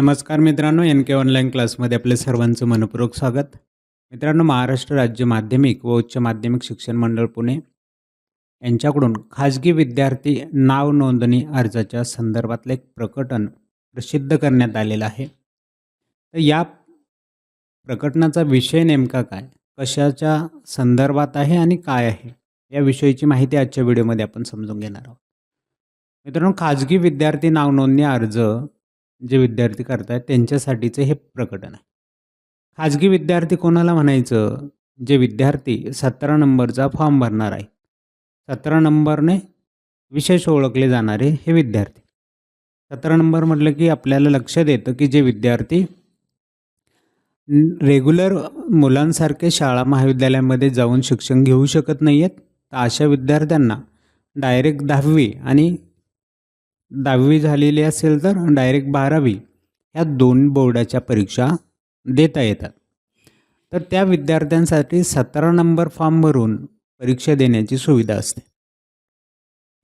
नमस्कार मित्रांनो एन के ऑनलाईन क्लासमध्ये आपले सर्वांचं मनपूर्वक स्वागत. मित्रांनो महाराष्ट्र राज्य माध्यमिक व उच्च माध्यमिक शिक्षण मंडळ पुणे यांच्याकडून खाजगी विद्यार्थी नाव नोंदणी अर्जाच्या संदर्भातलं एक प्रकटन प्रसिद्ध करण्यात आलेलं आहे. तर या प्रकटनाचा विषय नेमका काय? कशाच्या संदर्भात आहे आणि काय आहे? याविषयीची माहिती आजच्या व्हिडिओमध्ये आपण समजून घेणार आहोत. मित्रांनो खाजगी विद्यार्थी नाव नोंदणी अर्ज जे विद्यार्थी करतायत त्यांच्यासाठीचं हे प्रकटन आहे. खाजगी विद्यार्थी कोणाला म्हणायचं? जे विद्यार्थी सतरा नंबरचा फॉर्म भरणार आहे सतरा नंबरने विशेष ओळखले जाणारे हे विद्यार्थी. सतरा नंबर म्हटलं की आपल्याला लक्षात येतं की जे विद्यार्थी रेग्युलर मुलांसारखे शाळा महाविद्यालयामध्ये जाऊन शिक्षण घेऊ शकत नाही आहेत तर अशा विद्यार्थ्यांना डायरेक्ट दहावी आणि दहावी झालेली असेल तर डायरेक्ट बारावी ह्या दोन बोर्डाच्या परीक्षा देता येतात. तर त्या विद्यार्थ्यांसाठी सतरा नंबर फॉर्म भरून परीक्षा देण्याची सुविधा असते.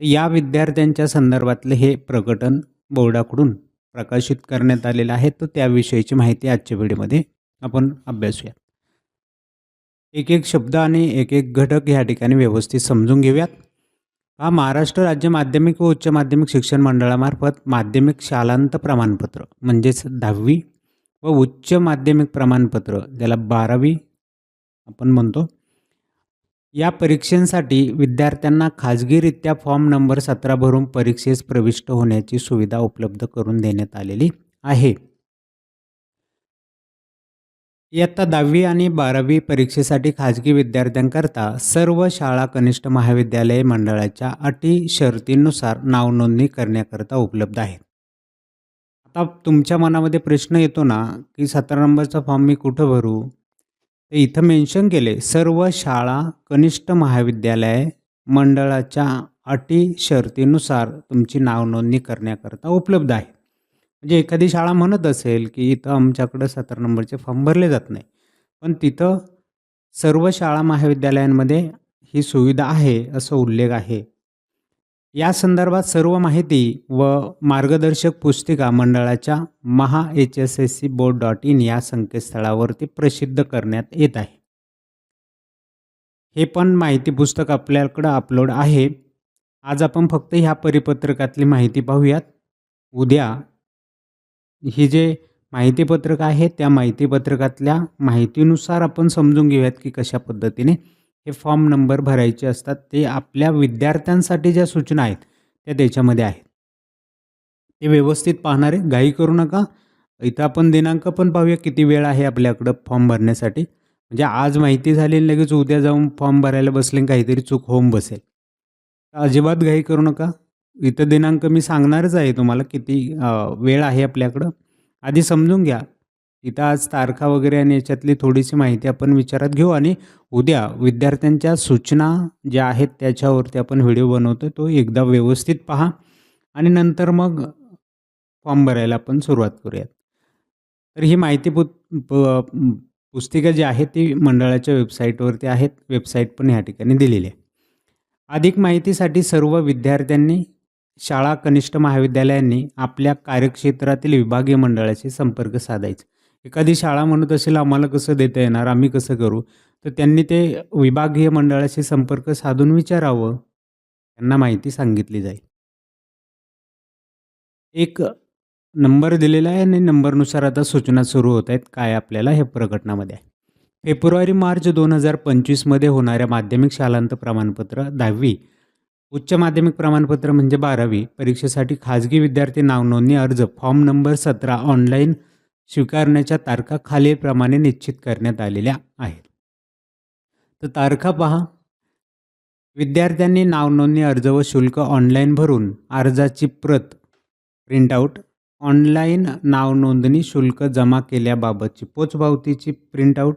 या विद्यार्थ्यांच्या संदर्भातले हे प्रकटन बोर्डाकडून प्रकाशित करण्यात आलेलं आहे. तर त्याविषयीची माहिती आजच्या व्हिडिओमध्ये आपण अभ्यासूया एक एक शब्द आणि एक एक घटक ह्या ठिकाणी व्यवस्थित समजून घेऊयात. हा महाराष्ट्र राज्य माध्यमिक व उच्च माध्यमिक शिक्षण मंडळामार्फत माध्यमिक शालांत प्रमाणपत्र म्हणजेच दहावी व उच्च माध्यमिक प्रमाणपत्र ज्याला बारावी आपण म्हणतो. या परीक्षेसाठी विद्यार्थ्यांना खाजगीरित्या फॉर्म नंबर सतरा भरून परीक्षेस प्रविष्ट होण्याची सुविधा उपलब्ध करून देण्यात आलेली आहे. इयत्ता दहावी आणि बारावी परीक्षेसाठी खाजगी विद्यार्थ्यांकरता सर्व शाळा कनिष्ठ महाविद्यालय मंडळाच्या अटी शर्तींनुसार नावनोंदणी करण्याकरता उपलब्ध आहे आता तुमच्या मनामध्ये प्रश्न येतो ना की सतरा नंबरचा फॉर्म मी कुठं भरू? तर इथं मेन्शन केले सर्व शाळा कनिष्ठ महाविद्यालय मंडळाच्या अटी शर्तीनुसार तुमची नावनोंदणी करण्याकरता उपलब्ध आहे. म्हणजे एखादी शाळा म्हणत असेल की इथं आमच्याकडं सतरा नंबरचे फॉर्म भरले जात नाही. पण तिथं सर्व शाळा महाविद्यालयांमध्ये ही सुविधा आहे असं उल्लेख आहे. या संदर्भात सर्व माहिती व मार्गदर्शक पुस्तिका मंडळाच्या Maha H S S C board dot in या संकेतस्थळावरती प्रसिद्ध करण्यात येत आहे. हे पण माहिती पुस्तक आपल्याकडं अपलोड आहे. आज आपण फक्त ह्या परिपत्रकातली माहिती पाहूयात. उद्या ही जे माहितीपत्रक आहे त्या माहितीपत्रकातल्या माहितीनुसार आपण समजून घेऊयात की कशा पद्धतीने हे फॉर्म नंबर भरायचे असतात. ते आपल्या विद्यार्थ्यांसाठी ज्या सूचना आहेत त्या त्याच्यामध्ये आहेत. ते व्यवस्थित पाहणारे घाई करू नका. इथं आपण दिनांक पण पाहूया किती वेळ आहे आपल्याकडं फॉर्म भरण्यासाठी. म्हणजे आज माहिती झाली लगेच उद्या जाऊन फॉर्म भरायला बसले काहीतरी चूक होऊन बसेल. अजिबात घाई करू नका. इथं दिनांक मी सांगणारच आहे तुम्हाला किती वेळ आहे आपल्याकडं. आधी समजून घ्या. इथं आज तारखा वगैरे आणि याच्यातली थोडीशी माहिती आपण विचारात घेऊ आणि उद्या विद्यार्थ्यांच्या सूचना ज्या आहेत त्याच्यावरती आपण व्हिडिओ बनवतो तो एकदा व्यवस्थित पहा आणि नंतर मग फॉर्म भरायला आपण सुरुवात करूयात. तर ही माहिती पु पुस्तिका जी आहे ती मंडळाच्या वेबसाईटवरती आहेत. वेबसाईट पण ह्या ठिकाणी दिलेली आहे. अधिक माहितीसाठी सर्व विद्यार्थ्यांनी शाळा कनिष्ठ महाविद्यालयांनी आपल्या कार्यक्षेत्रातील विभागीय मंडळाशी संपर्क साधायचा. एखादी शाळा म्हणत असेल आम्हाला कसं देता येणार? आम्ही कसं करू? तर त्यांनी ते विभागीय मंडळाशी संपर्क साधून विचारावं. त्यांना माहिती सांगितली जाईल. एक नंबर दिलेला आहे आणि नंबरनुसार आता सूचना सुरू होत आहेत. काय आपल्याला हे प्रकटनामध्ये आहे. फेब्रुवारी मार्च दोन हजार पंचवीसमध्ये होणाऱ्या माध्यमिक शालांत प्रमाणपत्र दहावी उच्च माध्यमिक प्रमाणपत्र म्हणजे बारावी. परीक्षेसाठी खाजगी विद्यार्थी नावनोंदणी अर्ज फॉर्म नंबर सतरा ऑनलाईन स्वीकारण्याच्या तारखा खालीलप्रमाणे निश्चित करण्यात आलेल्या आहेत. तर तारखा पहा. विद्यार्थ्यांनी नावनोंदणी अर्ज व शुल्क ऑनलाईन भरून अर्जाची प्रत प्रिंटआउट ऑनलाईन नावनोंदणी शुल्क जमा केल्याबाबतची पोचपावतीची प्रिंटआउट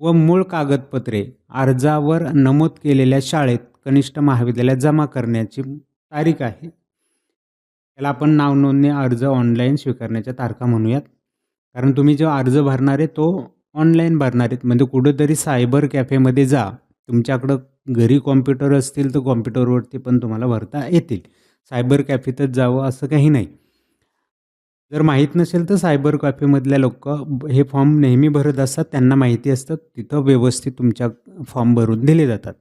व मूळ कागदपत्रे अर्जावर नमूद केलेल्या शाळेत कनिष्ठ महाविद्यालयात जमा करण्याची तारीख आहे. त्याला आपण नावनोंदणी अर्ज ऑनलाईन स्वीकारण्याच्या तारखा म्हणूयात. कारण तुम्ही जो अर्ज भरणार आहे तो ऑनलाईन भरणार आहेत. म्हणजे कुठंतरी सायबर कॅफेमध्ये जा. तुमच्याकडं घरी कॉम्प्युटर असतील तर कॉम्प्युटरवरती पण तुम्हाला भरता येतील. सायबर कॅफेतच जावं असं काही नाही. जर माहीत नसेल तर सायबर कॅफेमधल्या लोक हे फॉर्म नेहमी भरत असतात. त्यांना माहिती असतं. तिथं व्यवस्थित तुमच्या फॉर्म भरून दिले जातात.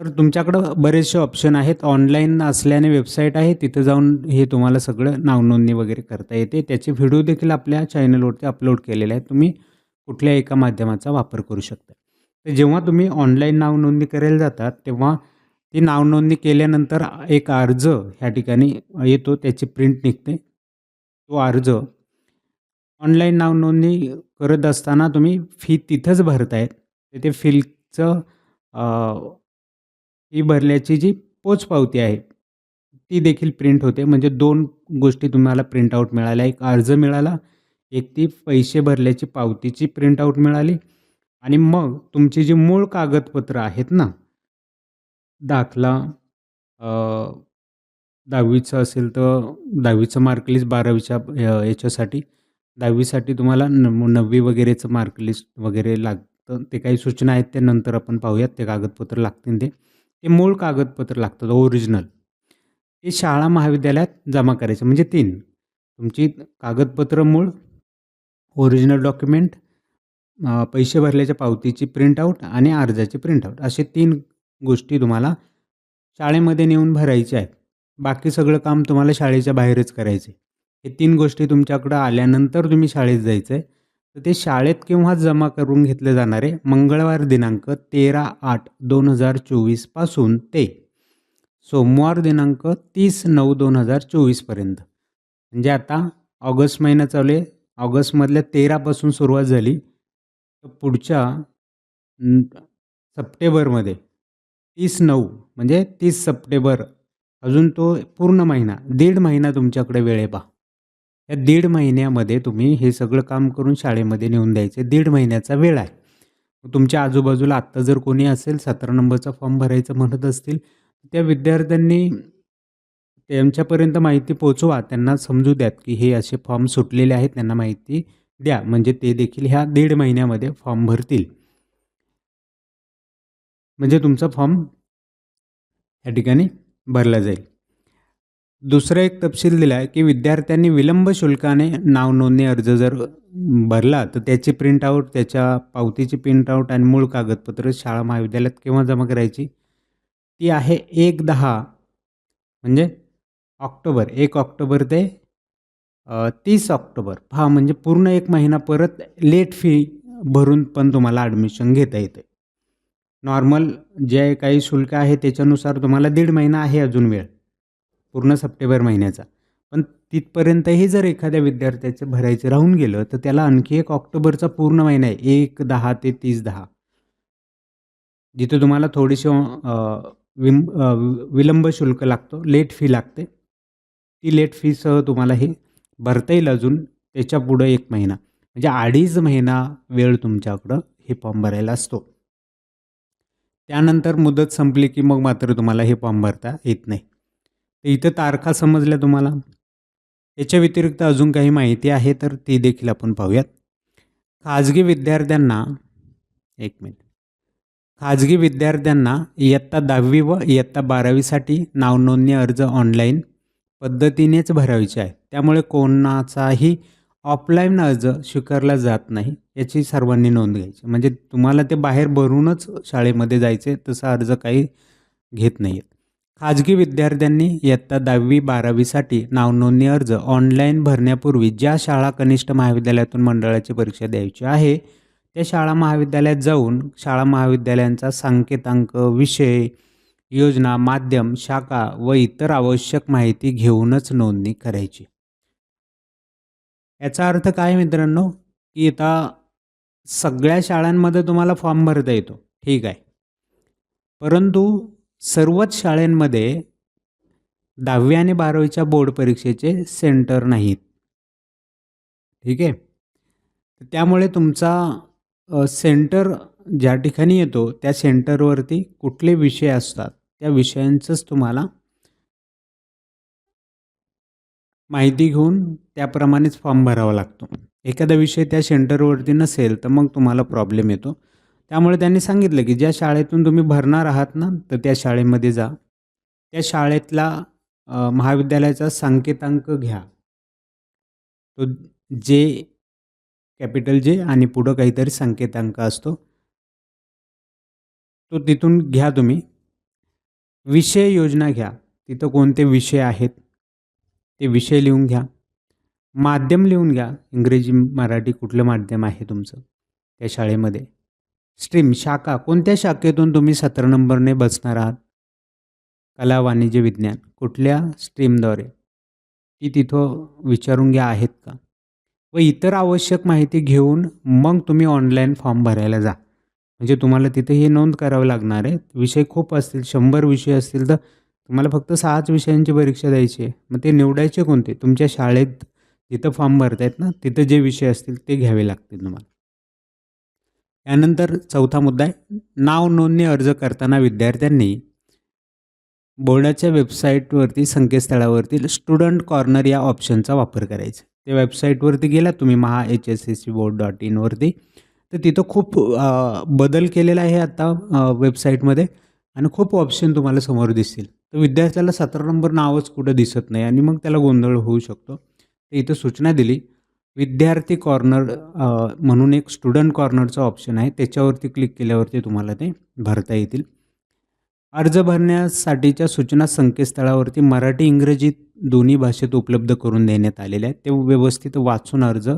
तर तुमच्याकडं बरेचसे ऑप्शन आहेत. ऑनलाईन असल्याने वेबसाईट आहे. तिथं जाऊन हे तुम्हाला सगळं नावनोंदणी वगैरे करता येते. त्याचे व्हिडिओ देखील आपल्या चॅनलवरती अपलोड केलेले आहेत. तुम्ही कुठल्या एका माध्यमाचा वापर करू शकता. तर जेव्हा तुम्ही ऑनलाईन नावनोंदणी करायला जातात तेव्हा ती नावनोंदणी केल्यानंतर एक अर्ज ह्या ठिकाणी येतो. त्याची प्रिंट निघते. तो अर्ज ऑनलाईन नावनोंदणी करत असताना तुम्ही फी तिथंच भरतायत तर ते फीचं ही भरल्याची जी पोचपावती आहे ती देखील प्रिंट होते. म्हणजे दोन गोष्टी तुम्हाला प्रिंटआउट मिळाल्या. एक अर्ज मिळाला एक ती पैसे भरल्याची पावतीची प्रिंटआउट मिळाली आणि मग तुमची जी मूळ कागदपत्रं आहेत ना दाखला दहावीचं असेल तर दहावीचं मार्कलिस्ट बारावीच्या याच्यासाठी दहावीसाठी तुम्हाला न नववी वगैरेचं मार्कलिस्ट वगैरे लागतं. ते काही सूचना आहेत ते नंतर आपण पाहूयात. ते कागदपत्र लागतील ते. ते मूळ कागदपत्र लागतात ओरिजिनल ते शाळा महाविद्यालयात जमा करायचं म्हणजे तीन. तुमची कागदपत्र मूळ ओरिजिनल डॉक्युमेंट पैसे भरल्याच्या पावतीची प्रिंटआउट आणि अर्जाची प्रिंटआउट असे तीन गोष्टी तुम्हाला शाळेमध्ये नेऊन भरायच्या आहेत. बाकी सगळं काम तुम्हाला शाळेच्या बाहेरच करायचे हे तीन गोष्टी तुमच्याकडं आल्यानंतर तुम्ही शाळेत जायचं आहे तर ते शाळेत केव्हा जमा करून घेतले जाणारे? मंगळवार दिनांक तेरा आठ दोन हजार चोवीसपासून ते. सोमवार दिनांक तीस नऊ दोन हजार चोवीसपर्यंत म्हणजे आता ऑगस्ट महिना चालू आहे. ऑगस्टमधल्या तेरापासून सुरुवात झाली. तर पुढच्या सप्टेंबरमध्ये तीस नऊ म्हणजे तीस सप्टेंबर अजून तो पूर्ण महिना दीड महिना तुमच्याकडे वेळ आहे पहा. या दीड महिन्यामध्ये तुम्ही हे सगळं काम करून शाळेमध्ये नेऊन द्यायचे. दीड महिन्याचा वेळ आहे. तुमच्या आजूबाजूला आत्ता जर कोणी असेल सतरा नंबरचा फॉर्म भरायचं म्हणत असतील त्या विद्यार्थ्यांनी त्यांच्यापर्यंत माहिती पोचवा. त्यांना समजू द्यात की हे असे फॉर्म सुटलेले आहेत त्यांना माहिती द्या. म्हणजे ते देखील ह्या दीड महिन्यामध्ये फॉर्म भरतील. म्हणजे तुमचा फॉर्म या ठिकाणी भरला जाईल. दुसरं एक तपशील दिला आहे की विद्यार्थ्यांनी विलंब शुल्काने नाव नोंदणी अर्ज जर भरला तर त्याची प्रिंटआउट त्याच्या पावतीची प्रिंटआउट आणि मूळ कागदपत्र शाळा महाविद्यालयात केव्हा जमा करायची? ती आहे एक दहा म्हणजे ऑक्टोबर एक ऑक्टोबर ते तीस ऑक्टोबर. हा म्हणजे पूर्ण एक महिना परत लेट फी भरून पण तुम्हाला ॲडमिशन घेता येते नॉर्मल जे काही शुल्क आहे त्याच्यानुसार तुम्हाला दीड महिना आहे अजून वेळ. पूर्ण सप्टेंबर महिन्याचा. पण तिथपर्यंतही जर एखाद्या विद्यार्थ्याचं भरायचं राहून गेलं तर त्याला आणखी एक ऑक्टोबरचा पूर्ण महिना आहे. एक दहा ते तीस दहा. जिथे तुम्हाला थोडीशी विम विलंब शुल्क लागतो लेट फी लागते. ती लेट फीसह तुम्हाला हे भरता येईल अजून त्याच्या पुढं एक महिना. म्हणजे अडीच महिना वेळ तुमच्याकडं हे फॉर्म भरायला असतो. त्यानंतर मुदत संपली की मग मात्र तुम्हाला हे फॉर्म भरता येत नाही. तर इथं तारखा समजल्या तुम्हाला? याच्या व्यतिरिक्त अजून काही माहिती आहे तर ती देखील आपण पाहूयात. खाजगी विद्यार्थ्यांना एक मिनिट. खाजगी विद्यार्थ्यांना इयत्ता दहावी व इयत्ता बारावीसाठी नावनोंदणी अर्ज ऑनलाईन पद्धतीनेच भरायचे आहे. त्यामुळे कोणाचाही ऑफलाईन अर्ज स्वीकारला जात नाही याची सर्वांनी नोंद घ्यायची. म्हणजे तुम्हाला ते बाहेर भरूनच शाळेमध्ये जायचे तसा अर्ज काही घेत नाही आहेत खाजगी विद्यार्थ्यांनी इयत्ता दहावी बारावीसाठी नावनोंदणी अर्ज ऑनलाईन भरण्यापूर्वी ज्या शाळा कनिष्ठ महाविद्यालयातून मंडळाची परीक्षा द्यायची आहे त्या शाळा महाविद्यालयात जाऊन शाळा महाविद्यालयांचा सांकेतांक विषय योजना माध्यम शाखा व इतर आवश्यक माहिती घेऊनच नोंदणी करायची. याचा अर्थ काय मित्रांनो? की आता सगळ्या शाळांमध्ये तुम्हाला फॉर्म भरता येतो. ठीक आहे. परंतु सर्वच शाळेंमध्ये दहावी आणि बारावीच्या बोर्ड परीक्षेचे सेंटर नाहीत. ठीक आहे? त्यामुळे तुमचा सेंटर ज्या ठिकाणी येतो त्या सेंटरवरती कुठले विषय असतात त्या विषयांचंच तुम्हाला माहिती घेऊन त्याप्रमाणेच फॉर्म भरावा लागतो. एखादा विषय त्या सेंटरवरती नसेल तर मग तुम्हाला प्रॉब्लेम येतो. त्यामुळे त्यांनी सांगितलं की ज्या शाळेतून तुम्ही भरणार आहात ना तर त्या शाळेमध्ये जा. त्या शाळेतला महाविद्यालयाचा सांकेतांक घ्या. तो जे कॅपिटल जे आणि पुढं काहीतरी संकेतांक असतो तो तिथून घ्या तुम्ही. विषय योजना घ्या. तिथं कोणते विषय आहेत ते विषय लिहून घ्या. माध्यम लिहून घ्या. इंग्रजी मराठी कुठलं माध्यम आहे तुमचं त्या शाळेमध्ये? स्ट्रीम शाखा कोणत्या शाखेतून तुम्ही सतरा नंबरने बसणार आहात? कला वाणिज्य विज्ञान. कुठल्या स्ट्रीमद्वारे ती तिथं विचारून घ्या आहेत का? व इतर आवश्यक माहिती घेऊन मग तुम्ही ऑनलाईन फॉर्म भरायला जा. म्हणजे तुम्हाला तिथे हे नोंद करावं लागणार आहे. विषय खूप असतील शंभर विषय असतील तर तुम्हाला फक्त सहाच विषयांची परीक्षा द्यायची आहे. मग ते निवडायचे कोणते? तुमच्या शाळेत जिथं फॉर्म भरतायत ना तिथं जे विषय असतील ते घ्यावे लागतील तुम्हाला. त्यानंतर चौथा मुद्दा आहे नाव नोंदणी अर्ज करताना विद्यार्थ्यांनी बोर्डाच्या वेबसाईटवरती संकेतस्थळावरती स्टुडंट कॉर्नर या ऑप्शनचा वापर करायचा. त्या वेबसाईटवरती गेला तुम्ही Maha H S S C board dot इनवरती तर तिथं खूप बदल केलेला आहे आता वेबसाईटमध्ये आणि खूप ऑप्शन तुम्हाला समोर दिसतील. तर विद्यार्थ्याला सतरा नंबर नावच कुठं दिसत नाही आणि मग त्याला गोंधळ होऊ शकतो. तर इथं सूचना दिली. विद्यार्थी कॉर्नर म्हणून एक स्टुडंट कॉर्नरचं ऑप्शन आहे. त्याच्यावरती क्लिक केल्यावरती तुम्हाला ते भरता येतील. अर्ज भरण्यासाठीच्या सूचना संकेतस्थळावरती मराठी इंग्रजी दोन्ही भाषेत उपलब्ध करून देण्यात आलेल्या आहेत. ते व्यवस्थित वाचून अर्ज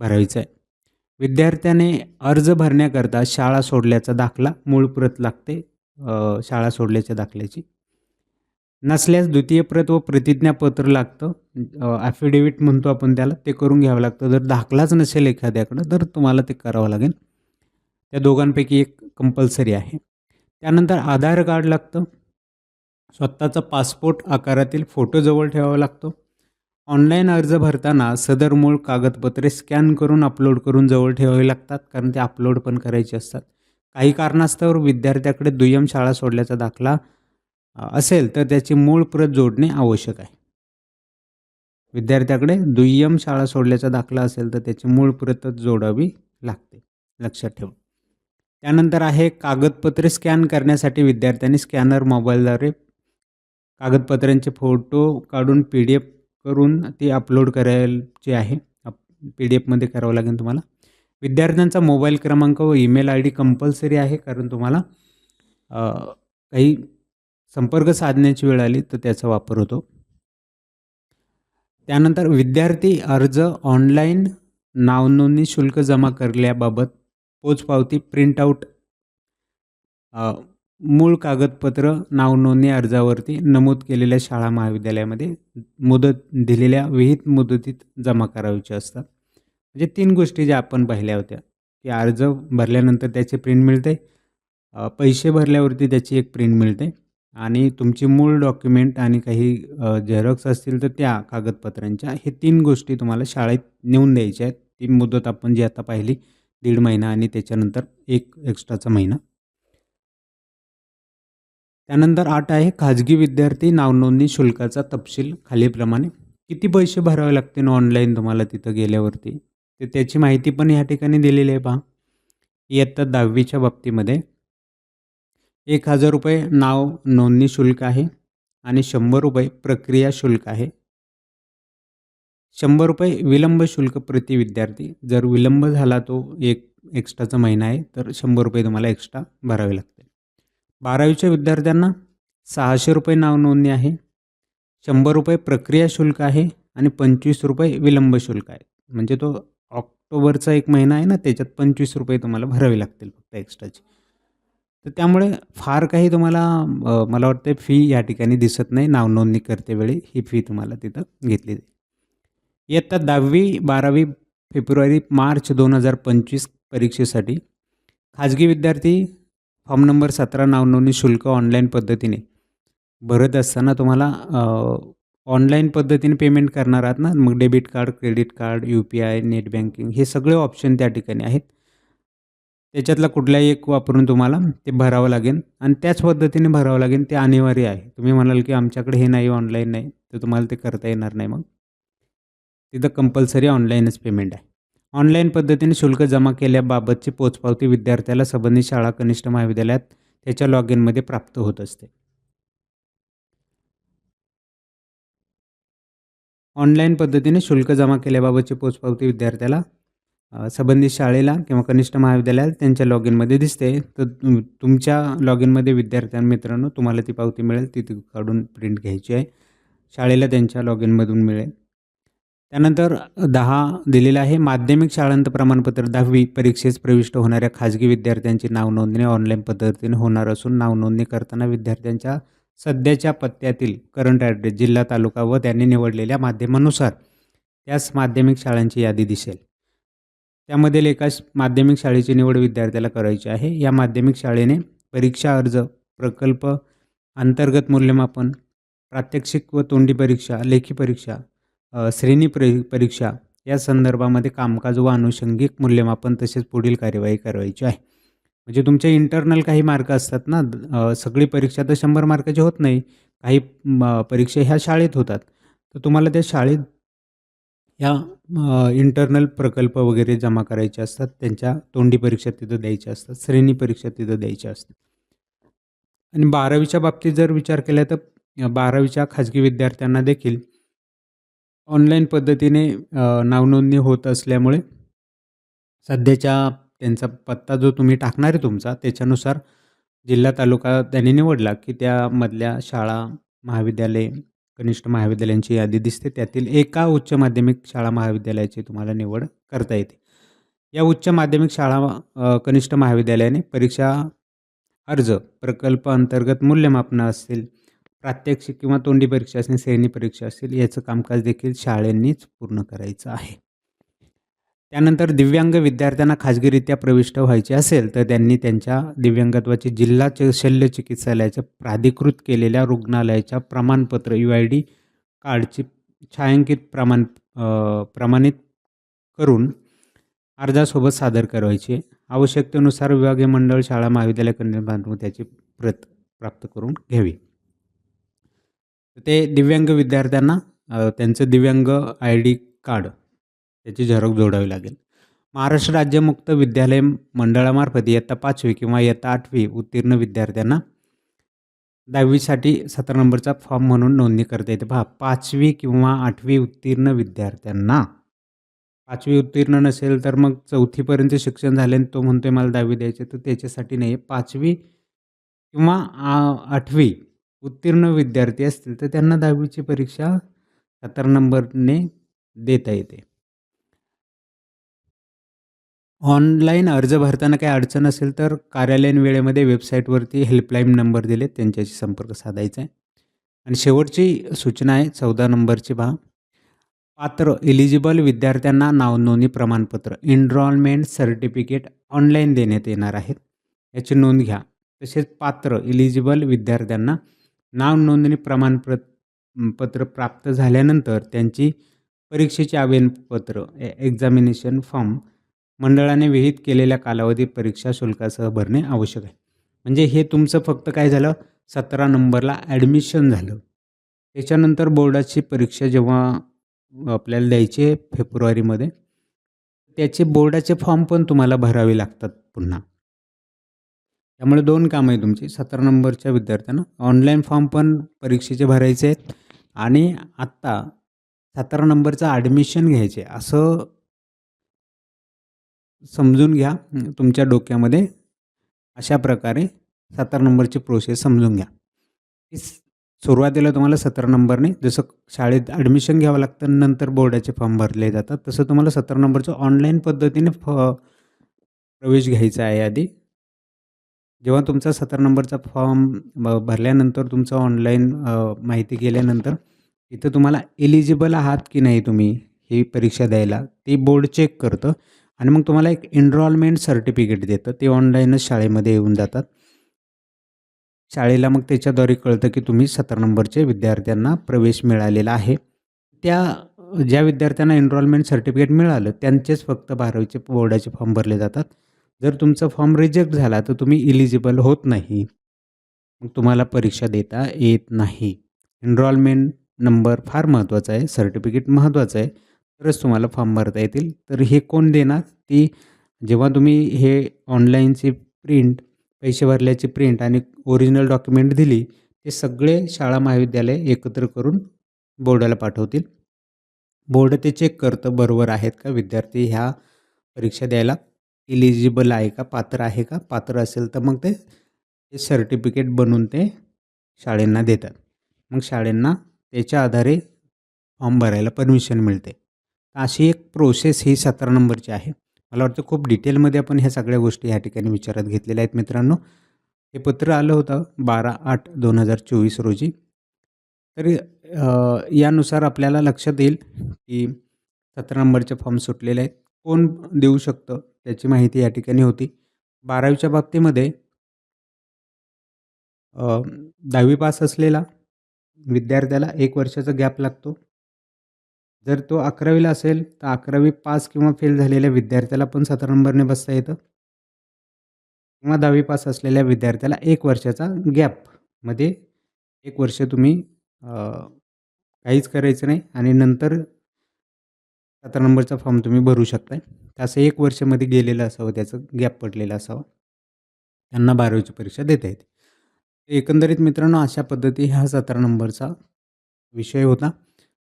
भरायचा आहे. विद्यार्थ्याने अर्ज भरण्याकरता शाळा सोडल्याचा दाखला मूळ प्रत लागते शाळा सोडल्याच्या दाखल्याची. नसल्यास द्वितीय प्रत व प्रतिज्ञापत्र लागतं. ॲफिडेविट म्हणतो आपण त्याला ते करून घ्यावं लागतं. जर दाखलाच नसेल एखाद्याकडं तर तुम्हाला ते करावं लागेल. त्या दोघांपैकी एक कंपल्सरी आहे. त्यानंतर आधार कार्ड लागतं. स्वतःचा पासपोर्ट आकारातील फोटो जवळ ठेवावा लागतो. ऑनलाईन अर्ज भरताना सदर मूळ कागदपत्रे स्कॅन करून अपलोड करून जवळ ठेवावी लागतात कारण ते अपलोड पण करायचे असतात. काही कारणास्तव विद्यार्थ्याकडे दुय्यम शाळा सोडल्याचा दाखला असेल तर त्याची मूळ प्रत जोडणे आवश्यक आहे. विद्यार्थ्याकडे दुय्यम शाळा सोडल्याचा दाखला असेल तर त्याची मूळ प्रतच जोडावी लागते. लक्षात ठेवा. त्यानंतर आहे कागदपत्रे स्कॅन करण्यासाठी विद्यार्थ्यांनी स्कॅनर मोबाईलद्वारे कागदपत्रांचे फोटो काढून पी डी एफ करून ते अपलोड करायचे आहे. पी डी एफमध्ये करावं लागेल तुम्हाला. विद्यार्थ्यांचा मोबाईल क्रमांक व ईमेल आय डी कंपल्सरी आहे कारण तुम्हाला काही संपर्क साधण्याची वेळ आली तर त्याचा वापर होतो. त्यानंतर विद्यार्थी अर्ज ऑनलाईन नावनोंदणी शुल्क जमा करल्याबाबत पोचपावती प्रिंटआउट मूळ कागदपत्र नावनोंदणी अर्जावरती नमूद केलेल्या शाळा महाविद्यालयामध्ये मुदत दिलेल्या विहित मुदतीत जमा करावीचे असतात. म्हणजे तीन गोष्टी ज्या आपण पाहिल्या होत्या की अर्ज भरल्यानंतर त्याचे प्रिंट मिळते पैसे भरल्यावरती त्याची एक प्रिंट मिळते. आणि तुमची मूळ डॉक्युमेंट आणि काही झेरॉक्स असतील तर त्या कागदपत्रांच्या हे तीन गोष्टी तुम्हाला शाळेत नेऊन द्यायच्या आहेत. ती मुदत आपण जी आता पाहिली दीड महिना आणि त्याच्यानंतर एक एक्स्ट्राचा महिना. त्यानंतर आठ आहे खाजगी विद्यार्थी नावनोंदणी शुल्काचा तपशील खालीप्रमाणे किती पैसे भरावे लागतील ऑनलाईन तुम्हाला तिथं गेल्यावरती? तर त्याची माहिती पण ह्या ठिकाणी दिलेली आहे पहा. इयत्ता दहावीच्या बाबतीमध्ये. एक हजार रुपये नाव नोंदणी शुल्क आहे आणि शंभर रुपये प्रक्रिया शुल्क आहे. शंभर रुपये विलंब शुल्क प्रति विद्यार्थी. जर विलंब झाला तो एक एक्स्ट्राचा महिना आहे तर शंभर रुपये तुम्हाला एक्स्ट्रा भरावे लागतील. बारावीच्या विद्यार्थ्यांना सहाशे रुपये नाव नोंदणी आहे शंभर रुपये प्रक्रिया शुल्क आहे आणि पंचवीस रुपये विलंब शुल्क आहे. म्हणजे तो ऑक्टोबरचा एक महिना आहे ना त्याच्यात पंचवीस रुपये तुम्हाला भरावे लागतील फक्त एक्स्ट्राचे तर त्यामुळे फार काही तुम्हाला अ, मला वाटतं फी या ठिकाणी दिसत नाही. नावनोंदणी करतेवेळी करते वेळी ही फी तुम्हाला तिथं घेतली जाईल. इयत्ता दहावी बारावी फेब्रुवारी मार्च दोन हजार पंचवीस परीक्षेसाठी खाजगी विद्यार्थी फॉर्म नंबर सतरा नावनोंदणी शुल्क ऑनलाईन पद्धतीने भरत असताना तुम्हाला ऑनलाईन पद्धतीने पेमेंट करणार आहात ना? मग debit card credit card U P I net banking हे सगळे ऑप्शन त्या ठिकाणी आहेत. त्याच्यातला कुठलाही एक वापरून तुम्हाला ते भरावं लागेल. आणि त्याच पद्धतीने भरावं लागेल. ते अनिवार्य आहे. तुम्ही म्हणाल की आमच्याकडे हे नाही ऑनलाईन नाही. तर तुम्हाला ते करता येणार नाही मग. तिथं कंपल्सरी ऑनलाईनच पेमेंट आहे. ऑनलाईन पद्धतीने शुल्क जमा केल्याबाबतची पोचपावती विद्यार्थ्याला संबंधित शाळा कनिष्ठ महाविद्यालयात त्याच्या लॉग इनमध्ये प्राप्त होत असते. ऑनलाईन पद्धतीने शुल्क जमा केल्याबाबतची पोचपावती विद्यार्थ्याला संबंधित शाळेला किंवा कनिष्ठ महाविद्यालयाला त्यांच्या लॉग इनमध्ये दिसते. तर तुमच्या लॉग इनमध्ये विद्यार्थ्यां मित्रांनो तुम्हाला ती पावती मिळेल. ती ती काढून प्रिंट घ्यायची आहे. शाळेला त्यांच्या लॉग इनमधून मिळेल. त्यानंतर दहा दिलेलं आहे. माध्यमिक शाळांत प्रमाणपत्र दहावी परीक्षेस प्रविष्ट होणाऱ्या खाजगी विद्यार्थ्यांची नावनोंदणी ऑनलाईन पद्धतीने होणार असून नावनोंदणी करताना विद्यार्थ्यांच्या सध्याच्या पत्त्यातील करंट ॲड्रेस जिल्हा तालुका व त्यांनी निवडलेल्या माध्यमानुसार त्यास माध्यमिक शाळांची यादी दिसेल. त्यामधील एका माध्यमिक शाळेची निवड विद्यार्थ्याला करायची आहे. या माध्यमिक शाळेने परीक्षा अर्ज प्रकल्प अंतर्गत मूल्यमापन प्रात्यक्षिक व तोंडी परीक्षा लेखी परीक्षा श्रेणी परीक्षा या संदर्भामध्ये कामकाज व अनुषंगिक मूल्यमापन तसेच पुढील कार्यवाही करायची आहे. म्हणजे तुमचे इंटरनल काही मार्क असतात ना सगळी परीक्षा तर शंभर मार्काची होत नाही. काही परीक्षा ह्या शाळेत होतात. तर तुम्हाला त्या शाळेत ह्या इंटरनल प्रकल्प वगैरे जमा करायचे असतात. त्यांच्या तोंडी परीक्षा तिथं द्यायच्या असतात. श्रेणी परीक्षा तिथं द्यायच्या असतात. आणि बारावीच्या बाबतीत जर विचार केला तर बारावीच्या खाजगी विद्यार्थ्यांना देखील ऑनलाईन पद्धतीने नावनोंदणी होत असल्यामुळे सध्याच्या त्यांचा पत्ता जो तुम्ही टाकणार आहे तुमचा त्याच्यानुसार जिल्हा तालुका त्यांनी निवडला की त्यामधल्या शाळा महाविद्यालय कनिष्ठ महाविद्यालयांची यादी दिसते. त्यातील एका उच्च माध्यमिक शाळा महाविद्यालयाची तुम्हाला निवड करता येते. या उच्च माध्यमिक शाळा कनिष्ठ महाविद्यालयाने परीक्षा अर्ज प्रकल्प अंतर्गत मूल्यमापन असतील प्रात्यक्षिक किंवा तोंडी परीक्षा असेल श्रेणी परीक्षा असेल याचं कामकाज देखील शाळेंनीच पूर्ण करायचं आहे. त्यानंतर दिव्यांग विद्यार्थ्यांना खाजगीरित्या प्रविष्ट व्हायचे असेल तर त्यांनी त्यांच्या दिव्यांगत्वाचे जिल्हा च शल्य चिकित्सालयाच्या प्राधिकृत केलेल्या रुग्णालयाच्या प्रमाणपत्र यू आय डी कार्डची छायांकित प्रमाण प्रमाणित करून अर्जासोबत सादर करायची. आवश्यकतेनुसार विभागीय मंडळ शाळा महाविद्यालय कन्या त्याची प्रत प्राप्त करून घ्यावी. ते दिव्यांग विद्यार्थ्यांना त्यांचं दिव्यांग आय डी कार्ड त्याची झेरॉक्स जोडावी लागेल. महाराष्ट्र राज्य मुक्त विद्यालय मंडळामार्फत इयत्ता पाचवी किंवा इयत्ता आठवी उत्तीर्ण विद्यार्थ्यांना दहावीसाठी सतरा नंबरचा फॉर्म म्हणून नोंदणी करता येते. पहा पाचवी किंवा आठवी उत्तीर्ण विद्यार्थ्यांना पाचवी उत्तीर्ण नसेल तर मग चौथीपर्यंत शिक्षण झाले आणि तो म्हणतोय मला दहावी द्यायचे तर त्याच्यासाठी नाही. पाचवी किंवा आठवी उत्तीर्ण विद्यार्थी असतील तर त्यांना दहावीची परीक्षा सतरा नंबरने देता येते. ऑनलाईन अर्ज भरताना काही अडचण असेल तर कार्यालयीन वेळेमध्ये वेबसाईटवरती हेल्पलाईन नंबर दिले त्यांच्याशी संपर्क साधायचा आहे. आणि शेवटची सूचना आहे चौदा नंबरची पहा. पात्र इलिजिबल विद्यार्थ्यांना नावनोंदणी प्रमाणपत्र एनरॉलमेंट सर्टिफिकेट ऑनलाईन देण्यात येणार आहेत याची नोंद घ्या. तसेच पात्र इलिजिबल विद्यार्थ्यांना नाव नोंदणी पत्र प्राप्त झाल्यानंतर त्यांची परीक्षेचे आवेदनपत्र एक्झामिनेशन फॉर्म मंडळाने विहित केलेल्या कालावधीत परीक्षा शुल्कासह भरणे आवश्यक आहे. म्हणजे हे तुमचं फक्त काय झालं? सतरा नंबरला ॲडमिशन झालं. त्याच्यानंतर बोर्डाची परीक्षा जेव्हा आपल्याला द्यायची आहे फेब्रुवारीमध्ये त्याचे बोर्डाचे फॉर्म पण तुम्हाला भरावे लागतात पुन्हा. त्यामुळे दोन कामं आहे तुमची. सतरा नंबरच्या विद्यार्थ्यांना ऑनलाईन फॉर्म पण परीक्षेचे भरायचे आहेत आणि आत्ता सतरा नंबरचं ॲडमिशन घ्यायचे असं समजून घ्या. तुमच्या डोक्यामध्ये अशा प्रकारे सतरा नंबरची प्रोसेस समजून घ्या. सुरुवातीला तुम्हाला सतरा नंबरने जसं शाळेत ॲडमिशन घ्यावं लागतं नंतर बोर्डाचे फॉर्म भरले जातात तसं तुम्हाला सतरा नंबरचं ऑनलाईन पद्धतीने फ प्रवेश घ्यायचा आहे आधी. जेव्हा तुमचा सतरा नंबरचा फॉर्म भरल्यानंतर तुमचं ऑनलाईन माहिती केल्यानंतर इथं तुम्हाला एलिजिबल आहात की नाही तुम्ही ही परीक्षा द्यायला ते बोर्ड चेक करतं. आणि मग तुम्हाला एक एनरॉलमेंट सर्टिफिकेट देतं. ते ऑनलाईनच शाळेमध्ये येऊन जातात. शाळेला मग त्याच्याद्वारे कळतं की तुम्ही सतरा नंबरचे विद्यार्थ्यांना प्रवेश मिळालेला आहे. त्या ज्या विद्यार्थ्यांना एनरॉलमेंट सर्टिफिकेट मिळालं त्यांचेच फक्त बारावीचे बोर्डाचे फॉर्म भरले जातात. जर तुमचा फॉर्म रिजेक्ट झाला तर तुम्ही इलिजिबल होत नाही. मग तुम्हाला परीक्षा देता येत नाही. एनरॉलमेंट नंबर फार महत्त्वाचा आहे. सर्टिफिकेट महत्त्वाचं आहे. तरच तुम्हाला फॉर्म भरता येतील. तर हे कोण देणार? ती जेव्हा तुम्ही हे ऑनलाईनची प्रिंट पैसे भरल्याची प्रिंट आणि ओरिजिनल डॉक्युमेंट दिली ते सगळे शाळा महाविद्यालय एकत्र करून बोर्डाला पाठवतील. बोर्ड ते चेक करतं बरोबर आहेत का विद्यार्थी ह्या परीक्षा द्यायला? इलिजिबल आहे का? पात्र आहे का? पात्र असेल तर मग ते ते सर्टिफिकेट बनवून ते शाळेंना देतात. मग शाळेंना त्याच्या आधारे फॉर्म भरायला परमिशन मिळते. अशी एक प्रोसेस ही सतरा नंबरची आहे. मला वाटतं खूप डिटेलमध्ये आपण ह्या सगळ्या गोष्टी ह्या ठिकाणी विचारात घेतलेल्या आहेत मित्रांनो. हे पत्र आलं होतं बारा आठ दोन हजार चोवीस रोजी. तर यानुसार आपल्याला लक्षात येईल की सतरा नंबरचे फॉर्म सुटलेले आहेत. कोण देऊ शकतं त्याची माहिती या ठिकाणी होती. बारावीच्या बाबतीमध्ये दहावी पास असलेला विद्यार्थ्याला एक वर्षाचा गॅप लागतो. जर तो अकरावीला असेल तर अकरावी पास किंवा फेल झालेल्या विद्यार्थ्याला पण सतरा नंबरने बसता येतं. किंवा दहावी पास असलेल्या विद्यार्थ्याला एक वर्षाचा गॅपमध्ये एक वर्ष तुम्ही काहीच करायचं नाही आणि नंतर सतरा नंबरचा फॉर्म तुम्ही भरू शकताय. असं एक वर्षामध्ये गेलेलं असावं त्याचं गॅप पडलेलं असावं. त्यांना बारावीची परीक्षा देता येते. एकंदरीत मित्रांनो अशा पद्धती हा सतरा नंबरचा विषय होता.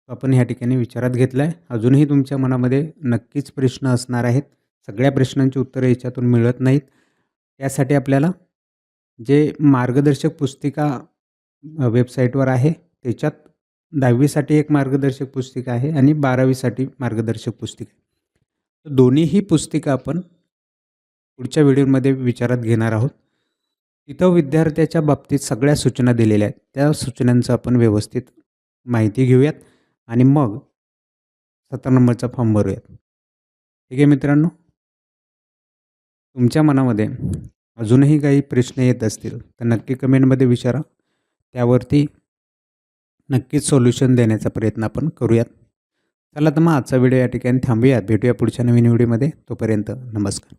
आपण ह्या ठिकाणी विचारात घेतला आहे अजूनही तुमच्या मनामध्ये नक्कीच प्रश्न असणार आहेत. सगळ्या प्रश्नांची उत्तरं याच्यातून मिळत नाहीत. त्यासाठी आपल्याला जे मार्गदर्शक पुस्तिका वेबसाईटवर आहे त्याच्यात दहावीसाठी एक मार्गदर्शक पुस्तिका आहे आणि बारावीसाठी मार्गदर्शक पुस्तिका आहे. दोन्हीही पुस्तिका आपण पुढच्या व्हिडिओमध्ये विचारात घेणार आहोत. तिथं विद्यार्थ्याच्या बाबतीत सगळ्या सूचना दिलेल्या आहेत. त्या सूचनांचं आपण व्यवस्थित माहिती घेऊयात. आणि मग सतरा नंबरचा फॉर्म भरूयात. ठीक आहे मित्रांनो? तुमच्या मनामध्ये अजूनही काही प्रश्न येत असतील तर नक्की कमेंटमध्ये विचारा. त्यावरती नक्कीच सोल्युशन देण्याचा प्रयत्न आपण करूयात. चला तर मग आजचा व्हिडिओ या ठिकाणी थांबूयात. भेटूया पुढच्या नवीन व्हिडिओमध्ये. तोपर्यंत नमस्कार.